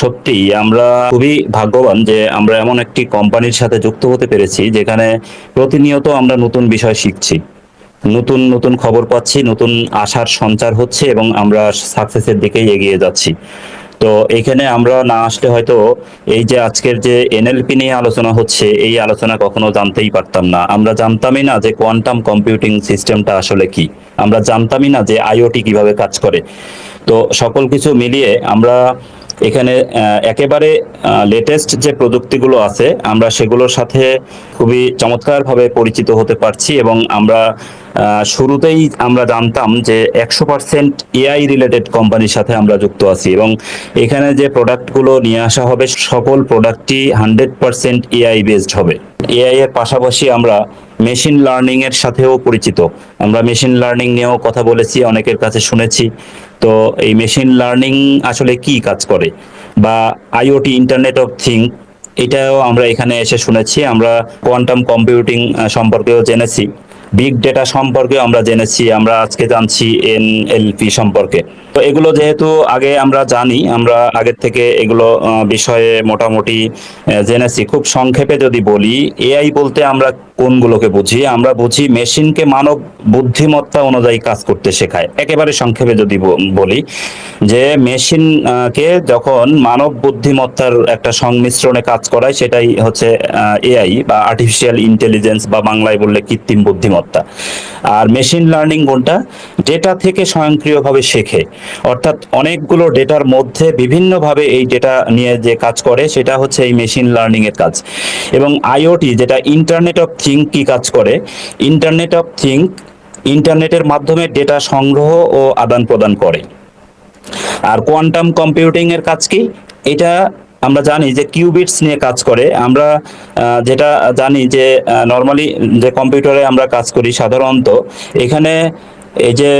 সত্যি আমরা খুবই ভাগ্যবান যে আমরা এমন একটি কোম্পানির সাথে যুক্ত হতে পেরেছি, যেখানে প্রতিনিয়ত আমরা নতুন বিষয় শিখছি। নতুন নতুন খবর পাচ্ছি, নতুন আশার সঞ্চার হচ্ছে এবং আমরা সাকসেসের দিকেই এগিয়ে যাচ্ছি। তো এখানে আমরা না আসলে হয়তো এই যে আজকের যে এনএলপি নিয়ে আলোচনা হচ্ছে, এই আলোচনা কখনো জানতেই পারতাম না। আমরা জানতামই না যে কোয়ান্টাম কম্পিউটিং সিস্টেমটা আসলে কি। আমরা জানতামই না যে আইওটি কীভাবে কাজ করে। তো সকল কিছু মিলিয়ে আমরা এখানে একেবারে লেটেস্ট যে প্রযুক্তিগুলো আছে, আমরা সেগুলোর সাথে খুবই চমৎকারভাবে পরিচিত হতে পারছি এবং আমরা শুরুতেই আমরা জানতাম যে একশো পার্সেন্ট এআই রিলেটেড কোম্পানির সাথে আমরা যুক্ত আছি এবং এখানে যে প্রোডাক্টগুলো নিয়ে আসা হবে, সকল প্রোডাক্টই হান্ড্রেড পার্সেন্ট এআই বেসড হবে। এআই এর পাশাপাশি আমরা মেশিন লার্নিং এর সাথেও পরিচিত। আমরা মেশিন লার্নিং নিয়েও কথা বলেছি, অনেকের কাছে শুনেছি। তো এই মেশিন লার্নিং আসলে কি কাজ করে? বা আইওটি ইন্টারনেট অফ থিং এটাও আমরা এখানে এসে শুনেছি, আমরা কোয়ান্টাম কম্পিউটিং সম্পর্কেও জেনেছি। বিগ ডেটা সম্পর্কে আমরা জেনেছি, আমরা আজকে জানছি এনএলপি সম্পর্কে। তো এগুলো যেহেতু আগে আমরা জানি, আমরা আগের থেকে এগুলো বিষয়ে মোটামুটি জেনেছি। খুব সংক্ষেপে যদি বলি এআই বলতে আমরা কোনগুলোকে বুঝি আমরা বুঝি মেশিনকে মানব বুদ্ধিমত্তা অনুযায়ী কাজ করতে শেখায়। একেবারে সংক্ষেপে যদি বলি যে মেশিন কে যখন মানব বুদ্ধিমত্তার একটা সংমিশ্রণে কাজ করায়, সেটাই হচ্ছে এআই বা আর্টিফিশিয়াল ইন্টেলিজেন্স বা বাংলায় বললে কৃত্রিম বুদ্ধিমত্তা। আর মেশিন লার্নিং কোনটা ডেটা থেকে স্বয়ংক্রিয়ভাবে শেখে। অর্থাৎ অনেকগুলো ডেটার মধ্যে বিভিন্নভাবে এই ডেটা নিয়ে যে কাজ করে, সেটা হচ্ছে এই মেশিন লার্নিং এর কাজ। এবং আইওটি যেটা ইন্টারনেট অফ থিঙ্ক কি কাজ করে? ইন্টারনেট অফ থিঙ্ক ইন্টারনেটের মাধ্যমে ডেটা সংগ্রহ ও আদান প্রদান করে। আর কোয়ান্টাম কম্পিউটিং এর কাজ কি? এটা আমরা জানি যে কিউবিটস নিয়ে কাজ করে। আমরা যেটা জানি যে নর্মালি যে কম্পিউটারে আমরা কাজ করি সাধারণত, এখানে এই যে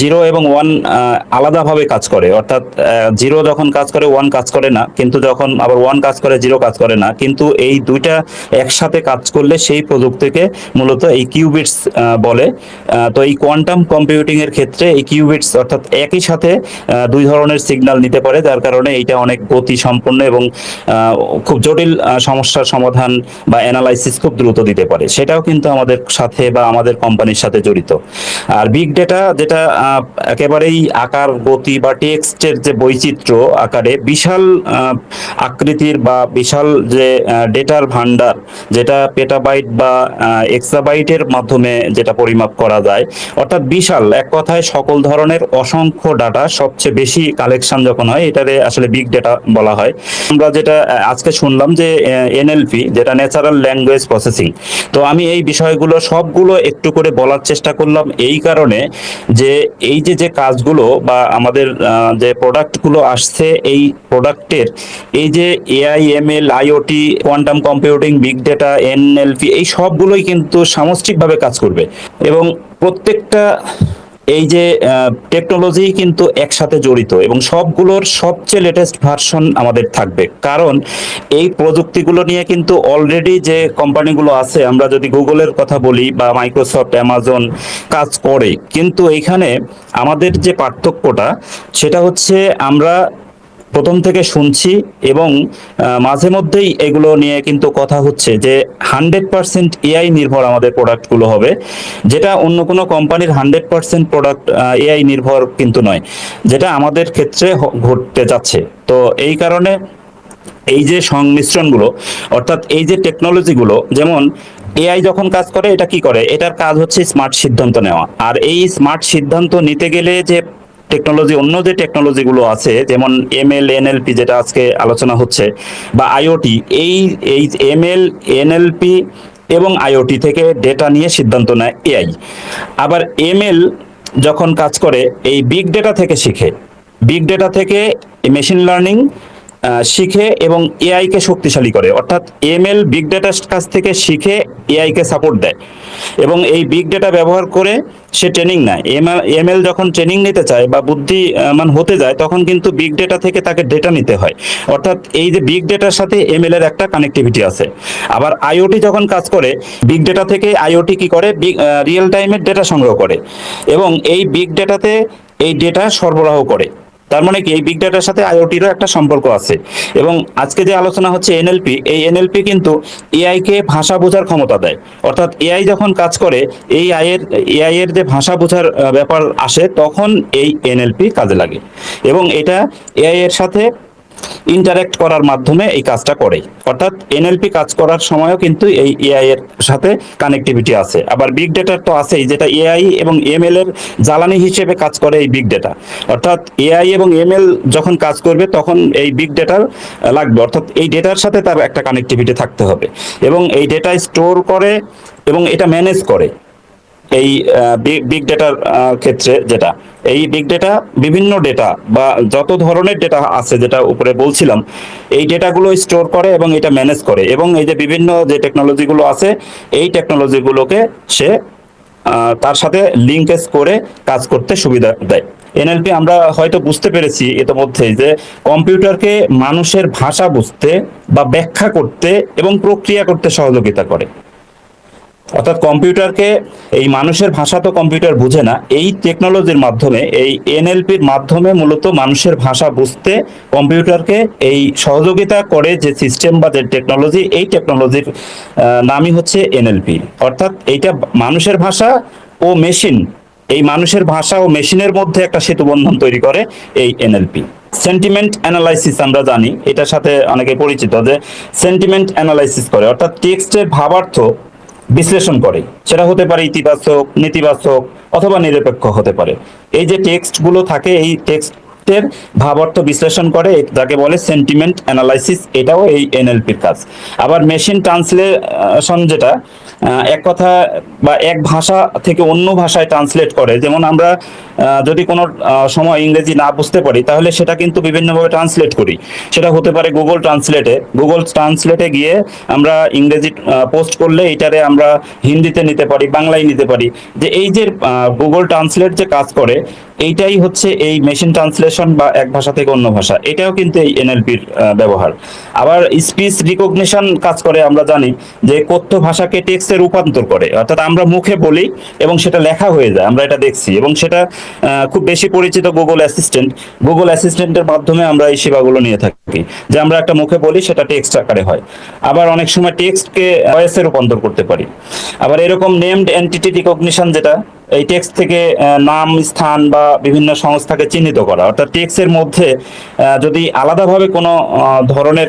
জিরো এবং ওয়ান আলাদাভাবে কাজ করে, অর্থাৎ জিরো যখন কাজ করে ওয়ান কাজ করে না, কিন্তু যখন আবার ওয়ান কাজ করে জিরো কাজ করে না, কিন্তু এই দুইটা একসাথে কাজ করলে সেই প্রযুক্তিকে মূলত এই কিউবিটস বলে। তো এই কোয়ান্টাম কম্পিউটিং এর ক্ষেত্রে এই কিউবিটস অর্থাৎ একই সাথে দুই ধরনের সিগন্যাল নিতে পারে, যার কারণে এইটা অনেক গতি সম্পন্ন এবং খুব জটিল সমস্যার সমাধান বা অ্যানালাইসিস খুব দ্রুত দিতে পারে। সেটাও কিন্তু আমাদের সাথে বা আমাদের কোম্পানির সাথে জড়িত। আর বিগ ডেটা যেটা একেবারেই আকার, গতি বা টেক্সটের যে বৈচিত্র্য আকারে বিশাল আকৃতির বা বিশাল যে ডেটার ভান্ডার যেটা পেটাবাইট বা এক্সাবাইটের মাধ্যমে যেটা পরিমাপ করা যায়, অর্থাৎ বিশাল, এক কথায় সকল ধরনের অসংখ্য ডাটা সবচেয়ে বেশি কালেকশন যখন হয় এটারে আসলে বিগ ডেটা বলা হয়। আমরা যেটা আজকে শুনলাম যে এনএলপি যেটা ন্যাচারাল ল্যাঙ্গুয়েজ প্রসেসিং তো আমি এই বিষয়গুলো সবগুলো একটু করে বলার চেষ্টা করলাম, এই কারণে যে এই যে যে কাজগুলো বা আমাদের যে প্রোডাক্টগুলো আসছে এই প্রোডাক্টের, এই যে AI, ML, IoT, quantum computing, big data, NLP, এই সবগুলোই কিন্তু সামষ্টিকভাবে কাজ করবে। এবং প্রত্যেকটা এই যে টেকনোলজি কিন্তু একসাথে জড়িত এবং সবগুলোর সবচেয়ে লেটেস্ট ভার্সন আমাদের থাকবে। কারণ এই প্রযুক্তিগুলো নিয়ে কিন্তু অলরেডি যে কোম্পানিগুলো আছে, আমরা যদি গুগলের কথা বলি বা মাইক্রোসফট অ্যামাজন কাজ করে, কিন্তু এইখানে আমাদের যে পার্থক্যটা, সেটা হচ্ছে আমরা প্রথম থেকে শুনছি এবং মাঝে মধ্যেই এগুলো নিয়ে কিন্তু কথা হচ্ছে যে হান্ড্রেড পার্সেন্ট এআই নির্ভর আমাদের প্রোডাক্টগুলো হবে, যেটা অন্য কোনো কোম্পানির হান্ড্রেড পার্সেন্ট প্রোডাক্ট এআই নির্ভর কিন্তু নয়, যেটা আমাদের ক্ষেত্রে ঘটতে যাচ্ছে। তো এই কারণে এই যে সংমিশ্রণগুলো, অর্থাৎ এই যে টেকনোলজিগুলো, যেমন এআই যখন কাজ করে, এটা কি করে? এটার কাজ হচ্ছে স্মার্ট সিদ্ধান্ত নেওয়া। আর এই স্মার্ট সিদ্ধান্ত নিতে গেলে যে টেকনোলজি অন্য যে টেকনোলজিগুলো আছে, যেমন এমএল এনএলপি যেটা আজকে আলোচনা হচ্ছে, বা আইওটি এই এই এমএল এনএলপি এবং আইওটি থেকে ডেটা নিয়ে সিদ্ধান্ত নেয় এআই আবার এমএল যখন কাজ করে, এই বিগ ডেটা থেকে শিখে বিগ ডেটা থেকে মেশিন লার্নিং শিখে এবং এআই কে শক্তিশালী করে। অর্থাৎ এমএল বিগ ডেটার কাছ থেকে শিখে এআই কে সাপোর্ট দেয়। এবং এই বিগ ডেটা ব্যবহার করে সে ট্রেনিং নেয়। এমএল যখন ট্রেনিং নিতে চায় বা বুদ্ধি বুদ্ধিমান হতে যায়, তখন কিন্তু বিগ ডেটা থেকে তাকে ডেটা নিতে হয়। অর্থাৎ এই যে বিগ ডেটার সাথে এমএল এর একটা কানেক্টিভিটি আছে। আবার আইওটি যখন কাজ করে বিগ ডেটা থেকে আইওটি কি করে? রিয়েল টাইমের ডেটা সংগ্রহ করে। এবং এই বিগ ডেটাতে এই ডেটা সরবরাহ করে। তার মানে কি? এই বিগ ডাটার সাথে আইওটিরও একটা সম্পর্ক আছে। এবং আজকে যে আলোচনা হচ্ছে এনএলপি এই এনএলপি কিন্তু এআই কে ভাষা বোঝার ক্ষমতা দেয়। অর্থাৎ এআই যখন কাজ করে, এই আইয়ের এআই এর যে ভাষা বোঝার ব্যাপার আসে, তখন এই এনএলপি কাজে লাগে। এবং এটা এআই এর সাথে ইন্টারাক্ট করার মাধ্যমে এই কাজটা করে। অর্থাৎ এনএলপি কাজ করার সময়ও কিন্তু এই এআই এর সাথে কানেক্টিভিটি আছে। আবার বিগ ডেটার তো আছেই, যেটা এআই এবং এমএল এর জ্বালানি হিসেবে কাজ করে এই বিগ ডেটা অর্থাৎ এআই এবং এমএল যখন কাজ করবে, তখন এই বিগ ডেটার লাগবে। অর্থাৎ এই ডেটার সাথে তার একটা কানেক্টিভিটি থাকতে হবে। এবং এই ডেটা স্টোর করে এবং এটা ম্যানেজ করে। এই বিগ ডেটার ক্ষেত্রে যেটা, এই বিগ ডেটা বিভিন্ন ডেটা বা যত ধরনের ডেটা আছে যেটা উপরে বলছিলাম, এই ডেটাগুলো স্টোর করে এবং এটা ম্যানেজ করে। এবং এই যে বিভিন্ন যে টেকনোলজিগুলো আছে, এই টেকনোলজিগুলোকে সে তার সাথে লিঙ্কেজ করে কাজ করতে সুবিধা দেয়। এনএলপি আমরা হয়তো বুঝতে পেরেছি ইতোমধ্যেই যে কম্পিউটারকে মানুষের ভাষা বুঝতে বা ব্যাখ্যা করতে এবং প্রক্রিয়া করতে সহযোগিতা করে। অর্থাৎ কম্পিউটারকে, এই মানুষের ভাষা তো কম্পিউটার বুঝে না, এই টেকনোলজির মাধ্যমে, এই এনএলপির মাধ্যমে মূলত মানুষের ভাষা বুঝতে কম্পিউটারকে এই সহযোগিতা করে যে সিস্টেম বা যে টেকনোলজি, এই টেকনোলজির নামই হচ্ছে এনএলপি। অর্থাৎ এইটা মানুষের ভাষা ও মেশিন, এই মানুষের ভাষা ও মেশিনের মধ্যে একটা সেতু বন্ধন তৈরি করে এই এনএলপি। সেন্টিমেন্ট অ্যানালাইসিস আমরা জানি, এটার সাথে অনেকে পরিচিত যে সেন্টিমেন্ট অ্যানালাইসিস করে, অর্থাৎ টেক্সটের ভাবার্থ বিশ্লেষণ করে। সেটা হতে পারে ইতিবাচক, নেতিবাচক অথবা নিরপেক্ষ হতে পারে। এই যে টেক্সটগুলো থাকে, এই টেক্সটের ভাবার্থ বিশ্লেষণ করে যাকে বলে সেন্টিমেন্ট অ্যানালাইসিস এটাও এই এনএলপির কাজ। আবার মেশিন ট্রান্সলেশন যেটা এক কথা বা এক ভাষা থেকে অন্য ভাষায় ট্রান্সলেট করে, যেমন আমরা যদি কোনো সময় ইংরেজি না বুঝতে পারি, তাহলে সেটা কিন্তু বিভিন্নভাবে ট্রান্সলেট করি। সেটা হতে পারে গুগল ট্রান্সলেটে গুগল ট্রান্সলেটে গিয়ে আমরা ইংরেজি পোস্ট করলে এটারে আমরা হিন্দিতে নিতে পারি, বাংলায় নিতে পারি। যে এই যে গুগল ট্রান্সলেট যে কাজ করে, এইটাই হচ্ছে এই মেশিন ট্রান্সলেশন বা এক ভাষা থেকে অন্য ভাষা, এটাও কিন্তু এই এনএলপির ব্যবহার। আবার স্পিচ রিকগনিশন কাজ করে, আমরা জানি যে কথ্য ভাষাকে টেক্সটে রূপান্তর করে, অর্থাৎ আমরা মুখে বলি এবং সেটা লেখা হয়ে যায়, আমরা এটা দেখছি। এবং সেটা খুব বেশি পরিচিত গুগল অ্যাসিস্ট্যান্ট গুগল অ্যাসিস্ট্যান্টের মাধ্যমে আমরা এই সেবাগুলো নিয়ে থাকি, যে আমরা একটা মুখে বলি, সেটা টেক্সট আকারে হয়। আবার অনেক সময় টেক্সটকে ভয়েসে রূপান্তর করতে পারি। আবার এরকম নেমড এন্টিটি রিকগনিশন যেটা এই টেক্সট থেকে নাম, স্থান বা বিভিন্ন সংস্থাকে চিহ্নিত করা। অর্থাৎ টেক্সের মধ্যে যদি আলাদাভাবে কোনো ধরনের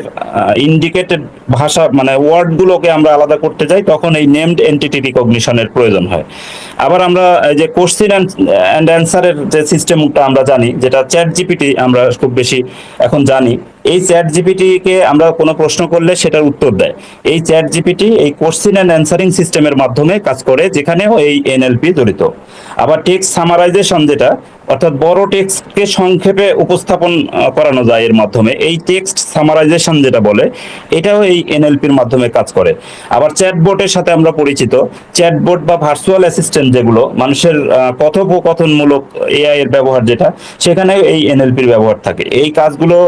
ইন্ডিকেটেড ভাষা মানে ওয়ার্ডগুলোকে আমরা আলাদা করতে যাই, তখন এই নেমড এন্টিটি রিকগনিশনের প্রয়োজন হয়। আবার আমরা এই যে কোশ্চিন অ্যান্ড অ্যান্সারের যে সিস্টেমটা আমরা জানি, যেটা চ্যাট জিপিটি আমরা খুব বেশি এখন জানি এই চ্যাট জিপিটিকে আমরা কোনো প্রশ্ন করলে সেটার উত্তর দেয়। এই চ্যাট জিপিটি এই কোশ্চিন অ্যান্ড অ্যান্সারিং সিস্টেমের মাধ্যমে কাজ করে যেখানেও এই এনএলপি জড়িত। আবার টেক্সট সামারাইজেশন যেটা, অর্থাৎ বড় টেক্সটকে সংক্ষেপে উপস্থাপন করানো যায় এর মাধ্যমে, এই টেক্সট সামারাইজেশন যেটা বলে, এটাও এই এনএলপির মাধ্যমে কাজ করে। আবার চ্যাটবোটের সাথে আমরা পরিচিত চ্যাটবোট বা ভার্চুয়াল অ্যাসিস্ট্যান্ট যেগুলো, মানুষের কথোপকথনমূলক এআই এর ব্যবহার যেটা, সেখানেও এই এনএলপির ব্যবহার থাকে। এই কাজগুলো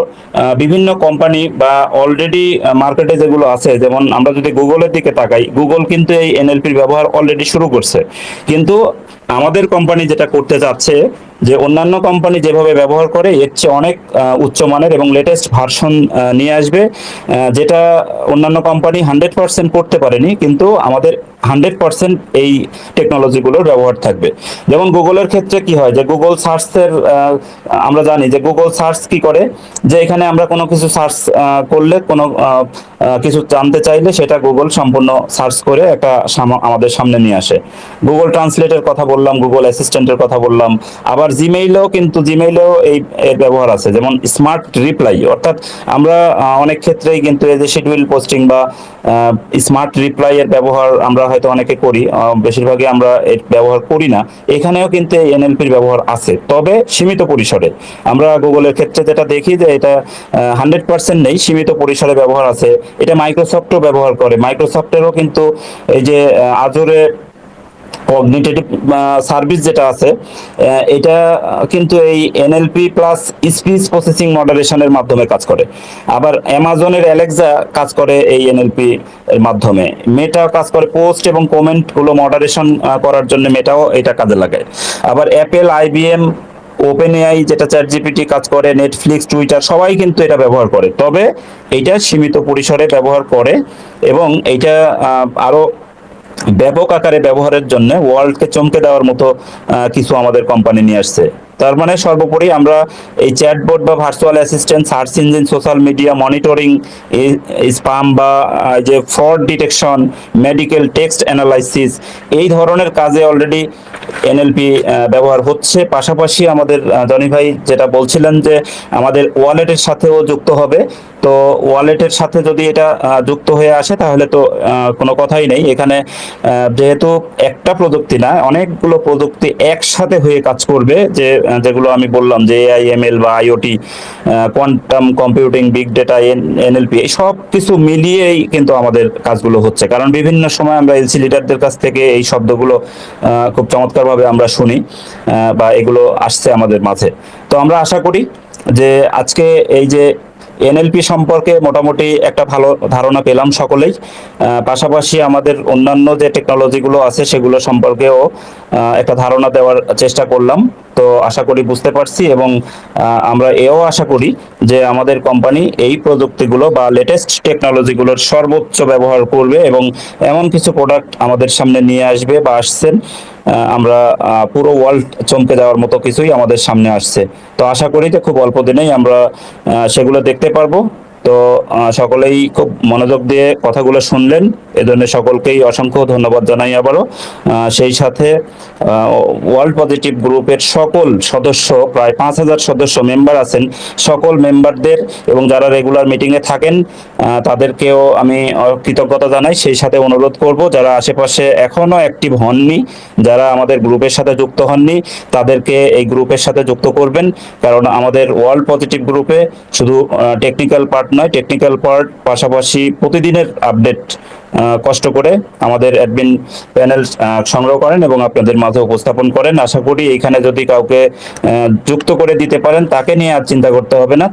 বিভিন্ন কোম্পানি বা অলরেডি মার্কেটে যেগুলো আছে, যেমন আমরা যদি গুগলের দিকে তাকাই গুগল কিন্তু এই এনএলপির ব্যবহার অলরেডি শুরু করছে। কিন্তু আমাদের কোম্পানি যেটা করতে যাচ্ছে, যে অন্যান্য কোম্পানি যেভাবে ব্যবহার করে, এর চেয়ে অনেক উচ্চমানের এবং লেটেস্ট ভার্সন নিয়ে আসবে যেটা অন্যান্য কোম্পানি হান্ড্রেড পার্সেন্ট করতে পারেনি, কিন্তু আমাদের হান্ড্রেড পার্সেন্ট এই টেকনোলজিগুলোর ব্যবহার থাকবে। যেমন গুগলের ক্ষেত্রে কি হয়, যে গুগল সার্চের আমরা জানি যে গুগল সার্চ কি করে, যে এখানে আমরা কোনো কিছু সার্চ করলে কোনো কিছু জানতে চাইলে সেটা গুগল সম্পূর্ণ সার্চ করে একটা আমাদের সামনে নিয়ে আসে। গুগল ট্রান্সলেটের কথা বললাম গুগল অ্যাসিস্ট্যান্টের কথা বললাম, আবার জিমেইলেও কিন্তু জিমেইলেও এই, এর ব্যবহার আছে, যেমন স্মার্ট রিপ্লাই অর্থাৎ আমরা অনেক ক্ষেত্রেই কিন্তু এই যে শিডিউল পোস্টিং বা স্মার্ট রিপ্লাই এর ব্যবহার আমরা হয়তো অনেকে করি বেশিরভাগই আমরা এর ব্যবহার করি না। এখানেও কিন্তু এই এনএলপির ব্যবহার আছে, তবে সীমিত পরিসরে। আমরা গুগলের ক্ষেত্রে যেটা দেখি যে এটা হান্ড্রেড পার্সেন্ট নেই, সীমিত পরিসরে ব্যবহার আছে এটা মাইক্রোসফটও ব্যবহার করে। মাইক্রোসফটেরও কিন্তু এই যে আজরে কগনিটেটিভ সার্ভিস যেটা আছে এটা কিন্তু এই এনএলপি প্লাস স্পিচ প্রসেসিং মডারেশনের মাধ্যমে কাজ করে। আবার অ্যামাজনের অ্যালেক্সা কাজ করে এই এনএলপি এর মাধ্যমে। মেটা কাজ করে পোস্ট এবং কমেন্টগুলো মডারেশন করার জন্য মেটাও এটা কাজে লাগায়। আবার অ্যাপেল আইবিএম ওপেন এআই যেটা চ্যাট জিপিটি কাজ করে নেটফ্লিক্স টুইটার সবাই কিন্তু এটা ব্যবহার করে। তবে এটা সীমিত পরিসরে ব্যবহার করে এবং এটা আরও আরও ব্যাপক আকারে ব্যবহারের জন্য ওয়ার্ল্ডকে চমকে দেওয়ার মতো কিছু আমাদের কোম্পানি নিয়ে আসছে। তার মানে সর্বোপরি আমরা এই চ্যাটবোর্ড বা virtual assistant search engine social media monitoring spam বা যে fraud detection medical text analysis এই ধরনের কাজে অলরেডি এনএলপি ব্যবহার হচ্ছে। পাশাপাশি আমাদের জনি ভাই যেটা বলছিলেন যে আমাদের ওয়ালেটের সাথেও যুক্ত হবে। তো ওয়ালেটের সাথে যদি এটা যুক্ত হয়ে আসে, তাহলে তো কোনো কথাই নেই। এখানে যেহেতু একটা প্রযুক্তি না, অনেকগুলো প্রযুক্তি একসাথে হয়ে কাজ করবে, যে যেগুলো আমি বললাম, যে এআই এমএল বা IoT quantum computing big data NLP এই সব কিছু মিলিয়েই কিন্তু আমাদের কাজগুলো হচ্ছে। কারণ বিভিন্ন সময় আমরা এলসি লিডারদের কাছ থেকে এই শব্দগুলো খুব চমৎকারভাবে আমরা শুনি বা এগুলো আসছে আমাদের মাঝে। তো আমরা আশা করি যে আজকে এই যে এনএলপি সম্পর্কে মোটামুটি একটা ভালো ধারণা পেলাম সকলেই। পাশাপাশি আমাদের অন্যান্য যে টেকনোলজিগুলো আছে সেগুলো সম্পর্কেও একটা ধারণা দেওয়ার চেষ্টা করলাম। তো আশা করি বুঝতে পারছি এবং আমরা এও আশা করি যে আমাদের কোম্পানি এই প্রযুক্তিগুলো বা লেটেস্ট টেকনোলজিগুলোর সর্বোচ্চ ব্যবহার করবে এবং এমন কিছু প্রোডাক্ট আমাদের সামনে নিয়ে আসবে বা আসছেন। আমরা পুরো ওয়ার্ল্ড চমকে যাওয়ার মতো কিছুই আমাদের সামনে আসছে। তো আশা করি যে খুব অল্প দিনেই আমরা সেগুলো দেখতে পারব। তো সকলেই খুব মনোযোগ দিয়ে কথাগুলো শুনলেন। এজন্য সকলকেই অসংখ্য ধন্যবাদ জানাই আবারও। সেই সাথে ওয়ার্ল্ড পজিটিভ গ্রুপের সকল সদস্য, প্রায় পাঁচ হাজার সদস্য মেম্বার আছেন। সকল মেম্বারদের এবং যারা রেগুলার মিটিংয়ে থাকেন তাদেরকেও আমি কৃতজ্ঞতা জানাই। সেই সাথে অনুরোধ করব, যারা আশেপাশে এখনও অ্যাক্টিভ হননি, যারা আমাদের গ্রুপের সাথে যুক্ত হননি, তাদেরকে এই গ্রুপের সাথে যুক্ত করবেন। কারণ আমাদের ওয়ার্ল্ড পজিটিভ গ্রুপে শুধু টেকনিক্যাল পার্ট নয় টেকনিক্যাল পার্ট পাশাপাশি প্রতিদিনের আপডেট কষ্ট করে আমাদের অ্যাডমিন প্যানেল সংগ্রহ করেন এবং আপনাদের মাঝে উপস্থাপন করেন। আশা করি এইখানে যদি কাউকে যুক্ত করে দিতে পারেন, তাকে নিয়ে আর চিন্তা করতে হবে না।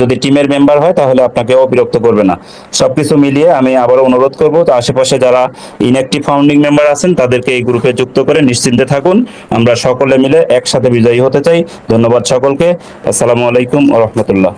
যদি টিমের মেম্বার হয়, তাহলে আপনাকেও বিরক্ত করবে না। সবকিছু মিলিয়ে আমি আবারও অনুরোধ করব, তো আশেপাশে যারা ইনঅ্যাক্টিভ ফাউন্ডিং মেম্বার আছেন, তাদেরকে এই গ্রুপে যুক্ত করে নিশ্চিন্তে থাকুন। আমরা সকলে মিলে একসাথে বিজয়ী হতে চাই। ধন্যবাদ সকলকে। আসসালামু আলাইকুম রহমতুল্লাহ।